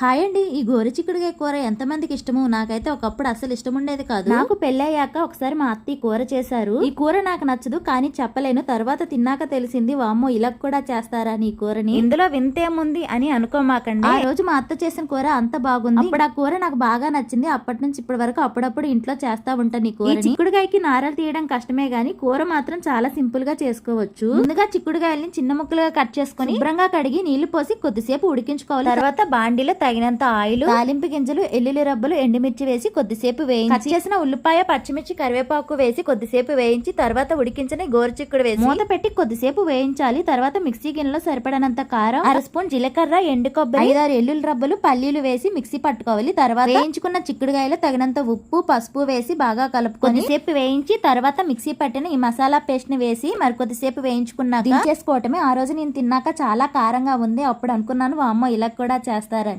Hi అండి ఈ గోరి చిక్కుడుకాయ కూర ఎంతమందికి ఇష్టమో నాకైతే ఒకప్పుడు అసలు ఇష్టం ఉండేది కాదు. నాకు పెళ్ళయ్యాక ఒకసారి మా అత్త ఈ కూర చేశారు. ఈ కూర నాకు నచ్చదు కానీ చెప్పలేను. తర్వాత తిన్నాక తెలిసింది వామ్మో ఇలా కూడా చేస్తారా నీ కూరని? ఇందులో వింతేముంది అని అనుకోమాకండి. ఆ రోజు మా అత్త చేసిన కూర అంత బాగుంది. అప్పుడు ఆ కూర నాకు బాగా నచ్చింది. అప్పటి నుంచి ఇప్పటి వరకు అప్పుడప్పుడు ఇంట్లో చేస్తా ఉంటాను ఈ కూర చిక్కుడుకాయకి నారలు తీయడం కష్టమే గానీ కూర మాత్రం చాలా సింపుల్గా చేసుకోవచ్చు. ముందుగా చిక్కుడుకాయల్ని చిన్న ముక్కలుగా కట్ చేసుకొని శుభ్రంగా కడిగి నీళ్ళు పోసి కొద్దిసేపు ఉడికించుకోవాలి. తర్వాత బాండిలో తగినంత ఆయిల్ తాలింపు గింజలు ఎల్లుల్లి రబ్బలు ఎండుమిర్చి వేసి కొద్దిసేపు వేయించి చేసిన ఉల్లిపాయ పచ్చిమిర్చి కరివేపాకు వేసి కొద్దిసేపు వేయించి తర్వాత ఉడికించిన గోరుచిక్కుడు వేసి మూత పెట్టి కొద్దిసేపు వేయించాలి. తర్వాత మిక్సీ గిన్నెలో సరిపడనంత కారం అర స్పూన్ జీలకర్ర ఎండు కొబ్బరి ఐదారు ఎల్లుల్లి రబ్బలు పల్లీలు వేసి మిక్సీ పట్టుకోవాలి. తర్వాత వేయించుకున్న చిక్కుడుకాయలు తగినంత ఉప్పు పసుపు వేసి బాగా కలుపుకొని కొద్దిసేపు వేయించి తర్వాత మిక్సీ పట్టిన ఈ మసాలా పేస్ట్ని వేసి మరి కొద్దిసేపు వేయించుకున్నాక దించేసుకోవటమే. ఆ రోజు నేను తిన్నాక చాలా కారంగా ఉంది. అప్పుడు అనుకున్నాను అమ్మ ఇలా కూడా చేస్తారని.